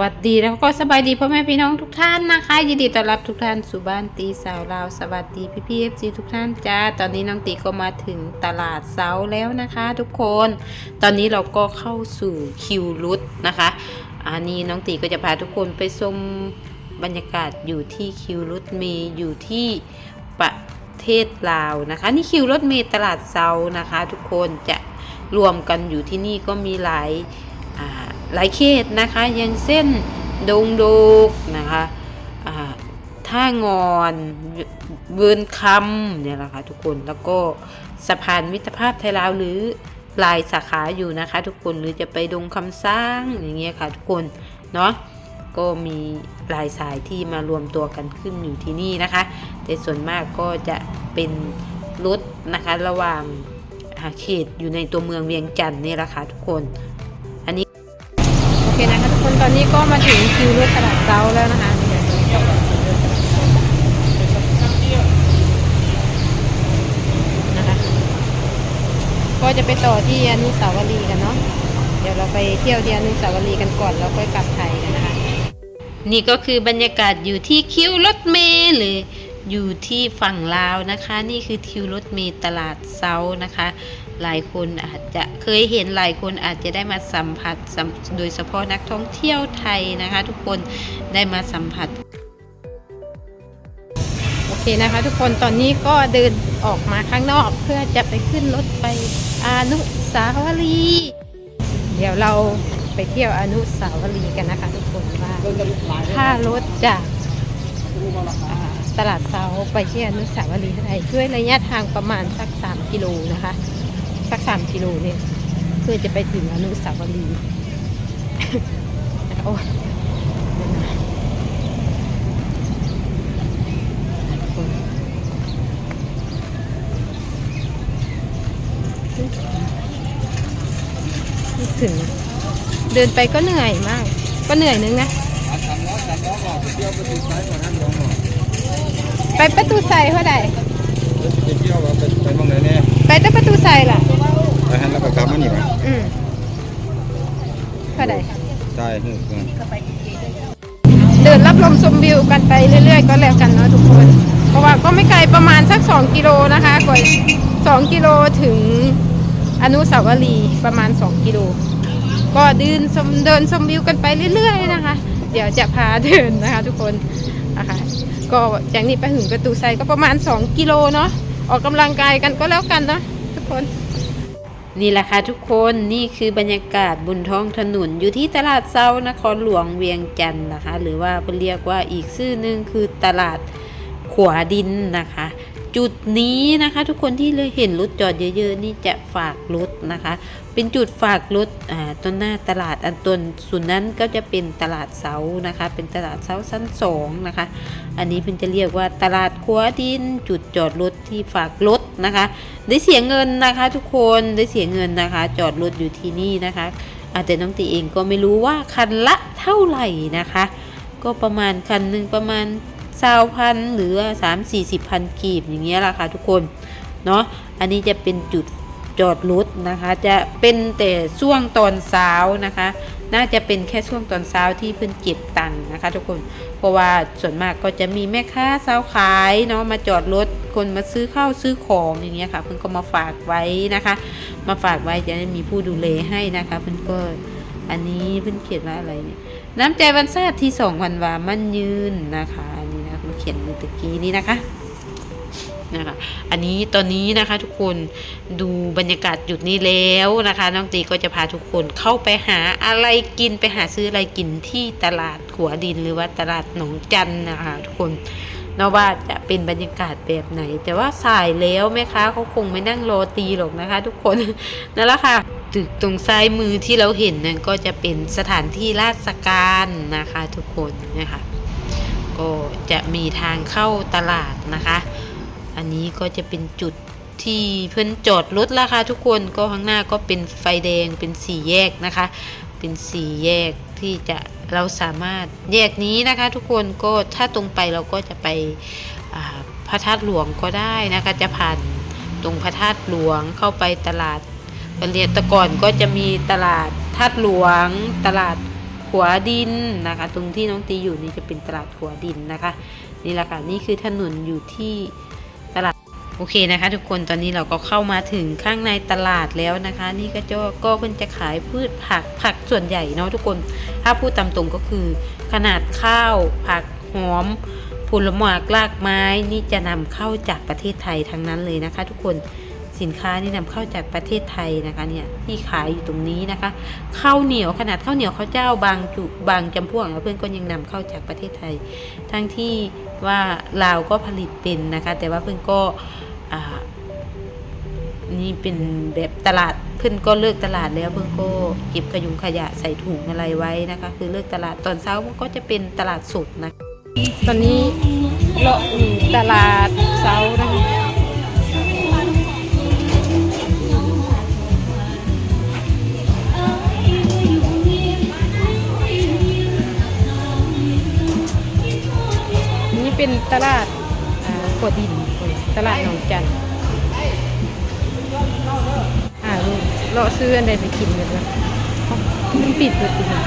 วัสดีแล้วก็สบายดีพ่อแม่พี่น้องทุกท่านนะคะยินดีต้อนรับทุกท่านสู่บ้านตีสาวลาวสวัสดีพี่พีเอฟซีทุกท่านจ้าตอนนี้น้องตีก็มาถึงตลาดเซาแล้วนะคะ ทุกคน ตอนนี้เราก็เข้าสู่คิวรุดนะคะอันนี้น้องตีก็จะพาทุกคนไปชมบรรยากาศอยู่ที่คิวรุดเมย์อยู่ที่ประเทศลาวนะคะ นี่คิวรถเมย์ตลาดเซานะคะ ทุกคนจะรวมกันอยู่ที่นี่ก็มีหลาย หลายเขตนะคะ อย่างเส้นดงโดกนะคะท่างอนเวินคำเนี่ยแหละค่ะทุกคนแล้วก็สะพานมิตรภาพไทยลาวหรือลายสาขาอยู่นะคะ ทุกคนหรือจะไปดงคำสร้างอย่างเงี้ยค่ะทุกคนเนาะก็มีลายสายที่มารวมตัวกันขึ้นอยู่ที่นี่นะคะ แต่ส่วนมากก็จะเป็นรถนะคะระหว่างเขตอยู่ในตัวเมืองเวียงจันทร์นี่แหละค่ะทุกคน นะคะทุกคนตอนนี้ก็มาถึงคิวรถตลาดเซาแล้วนะคะนะคะ ก็จะไปต่อที่อนุสาวรีย์กันเนาะเดี๋ยวเราไปเที่ยวที่อนุสาวรีย์กันก่อนแล้วค่อยกลับไทยกันนะคะ นี่ก็คือบรรยากาศอยู่ที่คิวรถเมล์หรือ อยู่ที่ฝั่งลาวนะคะ นี่คือคิวรถเมล์ตลาดเซานะคะ หลายคนอาจจะเคยเห็นหลายคนอาจจะได้มาสัมผัสโดยเฉพาะนักท่องเที่ยวไทยนะคะ ทุกคนได้มาสัมผัสโอเคนะคะ ทุกคนตอนนี้ก็เดินออกมาข้างนอกเพื่อจะไปขึ้นรถไปอนุสาวรีย์เดี๋ยวเราไปเที่ยวอนุสาวรีย์กันนะคะ ทุกคนว่าค่ารถจากอ่า ตลาดเซาไปที่อนุสาวรีย์เท่าไหร่ด้วยระยะทางประมาณสัก3กิโลนะคะ สัก3กิโลเนี่ยเพื่อจะไปถึงอนุสาวรีย์โอ้ยถึง เดินไปก็เหนื่อยมาก ก็เหนื่อยนึงนะไป ประตูใส่เท่าไหร่ไปเที่ยวว่าไปไปมองไหนเนี่ยไปแต่ประตูใส่ล่ะไปหันแล้วก็กลับมานี่มั้ยอืมเท่าไหร่ใช่ฮึเออเดินรับลมชมวิวกันไปเรื่อย ๆ ก็แล้วกันเนาะทุกคน เพราะว่าก็ไม่ไกลประมาณสัก 2 กิโลนะคะกว่า2กิโลถึงอนุสาวรีย์ประมาณ 2 กิโล ก็เดินชมเดินชมวิวกันไปเรื่อย ๆ นะคะ เดี๋ยวจะพาเดินนะคะ ทุกคนนะคะ ก็จากนี้ไปถึงประตูไซก็ประมาณ 2 กิโลเนาะออกกำลังกายกันก็แล้วกันเนาะทุกคน นี่แหละค่ะทุกคนนี่คือบรรยากาศบนท้องถนนอยู่ที่ตลาดเซานครหลวงเวียงจันทร์นะคะ หรือว่าเรียกว่าอีกชื่อนึงคือตลาดขวาดินนะคะ จุดนี้นะคะทุกคนที่เลยเห็นรถจอดเยอะๆ นี่จะฝากรถนะคะ เป็นจุดฝากรถอ่าต้นหน้าตลาดอันต้นส่วนนั้นก็จะเป็นตลาดเสานะคะ เป็นตลาดเสาชั้นสองนะคะ อันนี้เพิ่นจะเรียกว่าตลาดขัวดิน จุดจอดรถที่ฝากรถนะคะ ได้เสียเงินนะคะ ทุกคนได้เสียเงินนะคะ จอดรถอยู่ที่นี่นะคะอาแต่น้องตีเองก็ไม่รู้ว่าคันละเท่าไหร่นะคะ ก็ประมาณคันหนึ่งประมาณ สาวพันหรือสามสี่สิบพันกีบอย่างเงี้ยละค่ะทุกคนเนาะอันนี้จะเป็นจุดจอดรถนะคะ จะเป็นแต่ช่วงตอนเช้านะคะ น่าจะเป็นแค่ช่วงตอนเช้าที่เพิ่นเก็บตังค์นะคะ ทุกคนเพราะว่าส่วนมากก็จะมีแม่ค้าสาวขายเนาะมาจอดรถคนมาซื้อข้าวซื้อของอย่างเงี้ยค่ะเพิ่นก็มาฝากไว้นะคะ มาฝากไว้จะได้มีผู้ดูแลให้นะคะเพิ่นก็อันนี้เพิ่นเขียนว่าอะไรเนี่ยน้ำใจวันชาติที่สองวันวามั่นยืนนะคะ เขียนเมื่อตะกี้นี้นะคะนะคะอันนี้ตอนนี้นะคะทุกคนดูบรรยากาศจุดนี้แล้วนะคะ น้องตีก็จะพาทุกคนเข้าไปหาอะไรกินไปหาซื้ออะไรกินที่ตลาดขัวดินหรือว่าตลาดหนองจันนะคะทุกคนนาะว่าจะเป็นบรรยากาศแบบไหน แต่ว่าสายแล้วแม่ค้าเขาคงไม่นั่งรอตีหรอกนะคะ ทุกคนนั่นแหละค่ะตึกตรงซ้ายมือที่เราเห็นนั่นก็จะเป็นสถานที่ราชการนะคะ ทุกคนนะคะ ก็จะมีทางเข้าตลาดนะคะ อันนี้ก็จะเป็นจุดที่เพิ่นจอดรถแล้วค่ะทุกคนก็ข้างหน้าก็เป็นไฟแดงเป็นสี่แยกนะคะ เป็นสี่แยกที่จะเราสามารถแยกนี้นะคะ ทุกคนก็ถ้าตรงไปเราก็จะไปพระธาตุหลวงก็ได้นะคะจะผ่านตรงพระธาตุหลวงเข้าไปตลาดเรียนตะก่อนก็จะมีตลาดธาตุหลวง ตลาด ขัวดินนะคะ ตรงที่น้องตีอยู่นี่จะเป็นตลาดขัวดินนะคะ นี่แหละค่ะนี่คือถนนอยู่ที่ตลาดโอเคนะคะ ทุกคนตอนนี้เราก็เข้ามาถึงข้างในตลาดแล้วนะคะ นี่ก็จะก็เพิ่นจะขายพืชผักผักส่วนใหญ่เนาะทุกคนถ้าพูดตามตรงก็คือ ขนาดข้าวผักหอมผลไม้รากไม้นี่จะนำเข้าจากประเทศไทยทั้งนั้นเลยนะคะ ทุกคน สินค้านี่นำเข้าจากประเทศไทยนะคะเนี่ยที่ขายอยู่ตรงนี้นะคะข้าวเหนียวขนาดข้าวเหนียวข้าวเจ้าบางจุบางจำพวกเพื่อนก็ยังนำเข้าจากประเทศไทย ทั้งที่ว่าลาวก็ผลิตเป็นนะคะแต่ว่าเพื่อนก็อ่านี่เป็นแบบตลาดเพื่อนก็เลิกตลาดแล้วเพื่อนก็เก็บขยุงขยะใส่ถุงอะไรไว้นะคะ คือเลิกตลาดตอนเช้ามันก็จะเป็นตลาดสดนะตอนนี้เราอยู่ตลาดเช้านะคะ เป็นตลาดอ่าขวดดินตลาดหนองจันทน์อ่าลูกเราซื้ออะไรไปกินกันนะมันปิดเลยปิดเลย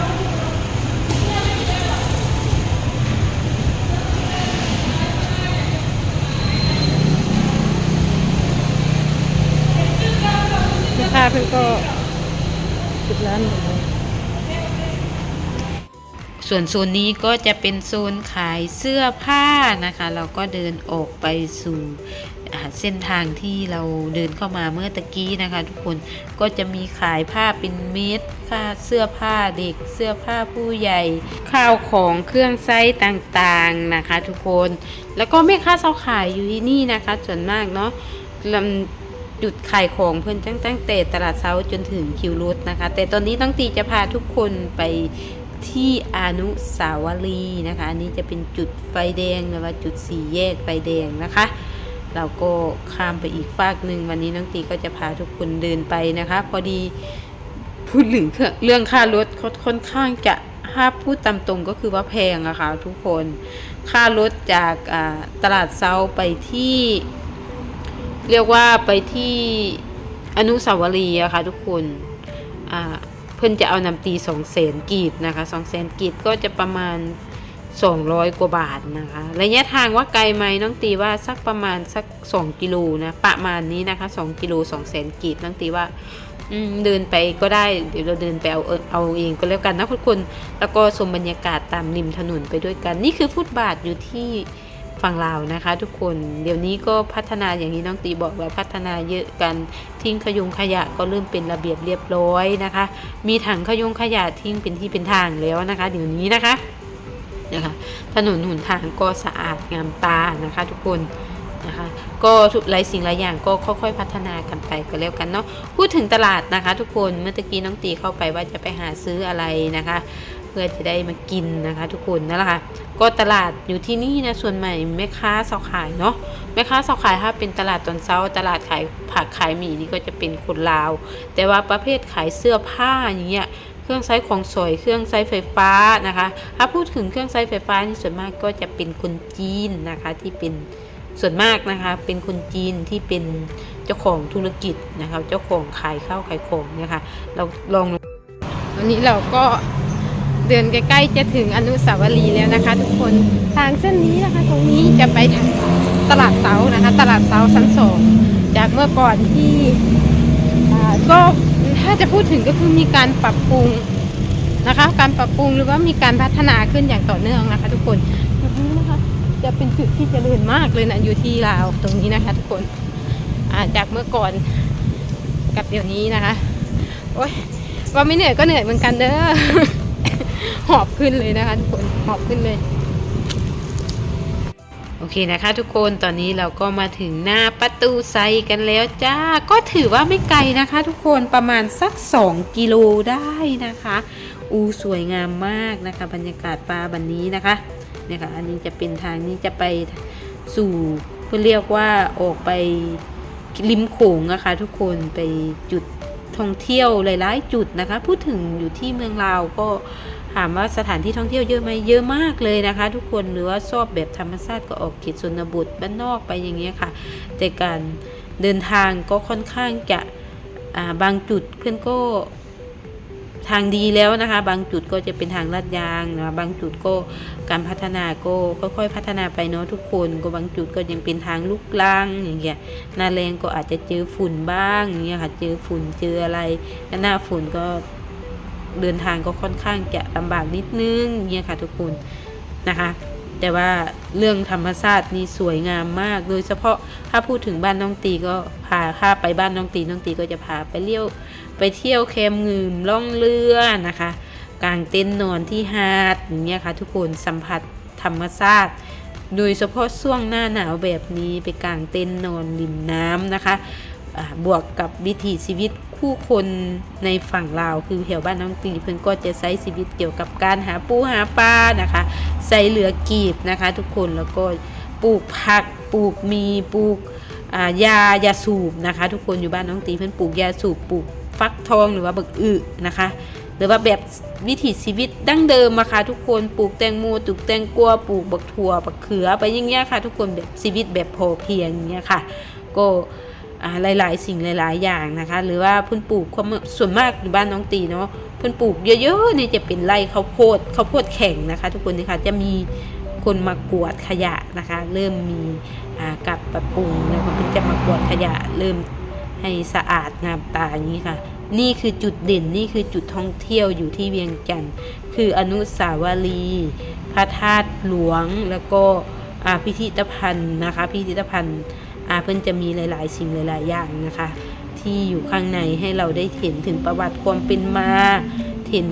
แม่ค้าเพิ่นก็ปิดร้านหมดเลย ส่วนโซนนี้ก็จะเป็นโซนขายเสื้อผ้านะคะ เราก็เดินออกไปสู่เส้นทางที่เราเดินเข้ามาเมื่อตะกี้นะคะ ทุกคนก็จะมีขายผ้าเป็นเม็ดค่าเสื้อผ้าเด็กเสื้อผ้าผู้ใหญ่ข้าวของเครื่องไซส์ต่างๆนะคะ ทุกคนแล้วก็แม่ค้าเซาขายอยู่ที่นี่นะคะ ส่วนมากเนาะลำจุดขายของเพื่อนตั้งแต่ตลาดเช้าจนถึงคิวรถนะคะ แต่ตอนนี้ต้องตีจะพาทุกคนไป ที่อนุสาวรีย์นะคะ อันนี้จะเป็นจุดไฟแดงหรือว่าจุดสี่แยกไฟแดงนะคะ เราก็ข้ามไปอีกฝากหนึ่งวันนี้น้องตีก็จะพาทุกคนเดินไปนะคะ พอดีพูดถึงเรื่องค่ารถค่อนข้างจะถ้าพูดตามตรงก็คือว่าแพงอะค่ะทุกคน ค่ารถจากตลาดเซาไปที่ เรียกว่าไปที่อนุสาวรีย์อะค่ะทุกคนอ่า พื่นจะเอานำตีสองแสนกีบนะคะสองแสนกีบก็จะประมาณ 200 กว่าบาทนะคะระยะทางว่าไกลไหมน้องตีว่าสักประมาณสัก 2 กิโลนะประมาณนี้นะคะ2กิโล2แสนกีบน้องตีว่าเดินไปก็ได้เดี๋ยวเราเดินไปเอาเออเอาเองก็แล้วกันนะทุกคน แล้วก็ชมบรรยากาศตามริมถนนไปด้วยกัน นี่คือฟุตบาทอยู่ที่ ฝั่งลาวนะคะ ทุกคนเดี๋ยวนี้ก็พัฒนาอย่างนี้น้องตีบอกว่าพัฒนาเยอะกันทิ้งขยงขยะก็เริ่มเป็นระเบียบเรียบร้อยนะคะ มีถังขยงขยะทิ้งเป็นที่เป็นทางแล้วนะคะ เดี๋ยวนี้นะคะนะคะถนนหนทางก็สะอาดงามตานะคะ ทุกคนนะคะก็ทุกหลายสิ่งหลายอย่างก็ค่อยๆ พัฒนากันไปก็แล้วกันเนาะพูดถึงตลาดนะคะ ทุกคนเมื่อตะกี้น้องตีเข้าไปว่าจะไปหาซื้ออะไรนะคะ เพื่อจะได้มากินนะคะ ทุกคนนั่นแหละค่ะก็ตลาดอยู่ที่นี่นะส่วนใหม่แม่ค้าเสาขายเนาะแม่ค้าเสาขายถ้าเป็นตลาดตอนเช้าตลาดขายผักขายหมี่นี่ก็จะเป็นคนลาว แต่ว่าประเภทขายเสื้อผ้าอย่างเงี้ยเครื่องใช้ของสวยเครื่องใช้ไฟฟ้านะคะ ถ้าพูดถึงเครื่องใช้ไฟฟ้านี่ส่วนมากก็จะเป็นคนจีนนะคะที่เป็นส่วนมากนะคะเป็นคนจีนที่เป็นเจ้าของธุรกิจนะคะเจ้าของขายข้าวขายของเนี่ยค่ะเราลองวันนี้เราก็ ดินใกล้ๆจะถึงอนุสาวรีย์แล้วนะคะ ทุกคนทางเส้นนี้นะคะ ตรงนี้จะไปทางตลาดเสานะคะ ตลาดเสาชั้นสองจากเมื่อก่อนที่ก็ถ้าจะพูดถึงก็คือมีการปรับปรุงนะคะ การปรับปรุงหรือว่ามีการพัฒนาขึ้นอย่างต่อเนื่องนะคะ ทุกคนตรงนี้นะคะ จะเป็นจุดที่เจริญมากเลยนะอยู่ที่ลาวตรงนี้นะคะ ทุกคนาจากเมื่อก่อนกับเดี๋ยวนี้นะคะโอ๊ยว่าไม่เหนื่อยก็เหนื่อยเหมือนกันเด้อ หอบขึ้นเลยนะคะทุกคนหอบขึ้นเลย โอเคนะคะ ทุกคนตอนนี้เราก็มาถึงหน้าประตูไซกันแล้วจ้า ก็ถือว่าไม่ไกลนะคะ ทุกคนประมาณสัก 2 กิโลได้นะคะ อูสวยงามมากนะคะ บรรยากาศปลาบันนี้นะคะเนี่ยค่ะอันนี้จะเป็นทางนี้จะไปสู่เพื่อเรียกว่าออกไปริมโขงนะคะ ทุกคนไปจุด ท่องเที่ยวหลายๆ จุดนะคะ พูดถึงอยู่ที่เมืองลาวก็ถามว่าสถานที่ท่องเที่ยวเยอะไหมเยอะมากเลยนะคะ ทุกคนหรือว่าชอบแบบธรรมชาติก็ออกเขตชนบทบ้านนอกไปอย่างเงี้ยค่ะ แต่การเดินทางก็ค่อนข้างจะาบางจุดเพื่อนก็ ทางดีแล้วนะคะ บางจุดก็จะเป็นทางลาดยางนะบางจุดก็การพัฒนาก็ค่อยๆพัฒนาไปเนาะทุกคนก็บางจุดก็ยังเป็นทางลูกลังอย่างเงี้ยหน้าแรงก็อาจจะเจอฝุ่นบ้างอย่างเงี้ยค่ะเจอฝุ่นเจออะไรแล้วหน้าฝุ่นก็เดินทางก็ค่อนข้างจะลำบากนิดนึงอย่างเงี้ยค่ะทุกคนนะคะ แต่ว่าเรื่องธรรมชาตินี่สวยงามมาก โดยเฉพาะถ้าพูดถึงบ้านน้องตีก็พาข้าไปบ้านน้องตีน้องตีก็จะพาไปเลี้ยวไปเที่ยวแคมงืมล่องเรือนะคะกางเต็นท์นอนที่หาดอย่างเงี้ยค่ะทุกคนสัมผัสธรรมชาติ โดยเฉพาะช่วงหน้าหนาวแบบนี้ไปกางเต็นท์นอนริมน้ำนะคะบวกกับวิถีชีวิต คู่คนในฝั่งลาวคือแถวบ้านน้องตีเพิ่นก็จะใช้ชีวิตเกี่ยวกับการหาปูหาปลานะคะใส่เหลือกีบนะคะ ทุกคนแล้วก็ปลูกผักปลูกมีปลูกยายาสูบนะคะ ทุกคนอยู่บ้านน้องตีเพื่อนปลูกยาสูบปลูกฟักทองหรือว่าบักอึนะคะ หรือว่าแบบวิถีชีวิตดั้งเดิมอะค่ะทุกคนปลูกแตงโมปลูกแตงกวาปลูกบักถั่วบักเขือไปอย่างเงี้ยค่ะ ทุกคนแบบชีวิตแบบพอเพียงอย่างเงี้ยค่ะ ก็ หลายๆ สิ่งหลาย ๆ อย่างนะคะ หรือว่าพื่นปลูกความส่วนมากอยู่บ้านน้องตีเนาะพื่นปลูกเยอะๆนี่จะเป็นไร่ข้าวโพดข้าวโพดแข็งนะคะ ทุกคนนี่ค่ะจะมีคนมากวดขยะนะคะ เริ่มมีอ่ากับปรับปรุงแล้วก็เพิ่จะมากวดขยะเริ่มให้สะอาดงามตาอย่างนี้ค่ะ นี่คือจุดเด่นนี่คือจุดท่องเที่ยวอยู่ที่เวียงจันทร์คืออนุสาวรีย์พระธาตุหลวงแล้วก็พิพิธภัณฑ์นะคะพิพิธภัณฑ์าเพิ่นจะมีหลายๆสิ่งหลายๆอย่างนะคะ ที่อยู่ข้างในให้เราได้เห็นถึงประวัติความเป็นมาเห็น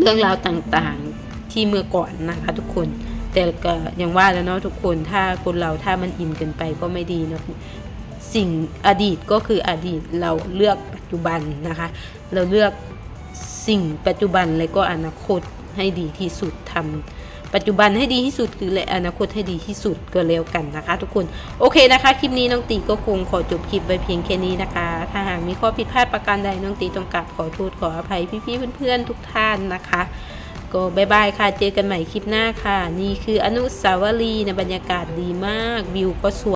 เรื่องราวต่างๆที่เมื่อก่อนนะคะทุกคนแต่ก็อย่างว่าแล้วเนาะทุกคนถ้าคนเราถ้ามันอินเกินไปก็ไม่ดีเนาะสิ่งอดีตก็คืออดีตเราเลือกปัจจุบันนะคะ เราเลือกสิ่งปัจจุบันและก็อนาคตให้ดีที่สุดทำ ปัจจุบันให้ดีที่สุดคือและอนาคตให้ดีที่สุดก็แล้วกันนะคะ ทุกคนโอเคนะคะ คลิปนี้น้องตีก็คงขอจบคลิปไปเพียงแค่นี้นะคะ ถ้าหากมีข้อผิดพลาดประการใดน้องตีต้องกราบขอโทษขออภัยพี่ๆเพื่อนๆทุกท่านนะคะก็บายบายค่ะ เจอกันใหม่คลิปหน้าค่ะ นี่คืออนุสาวรีย์ในบรรยากาศดีมาก วิวก็สวย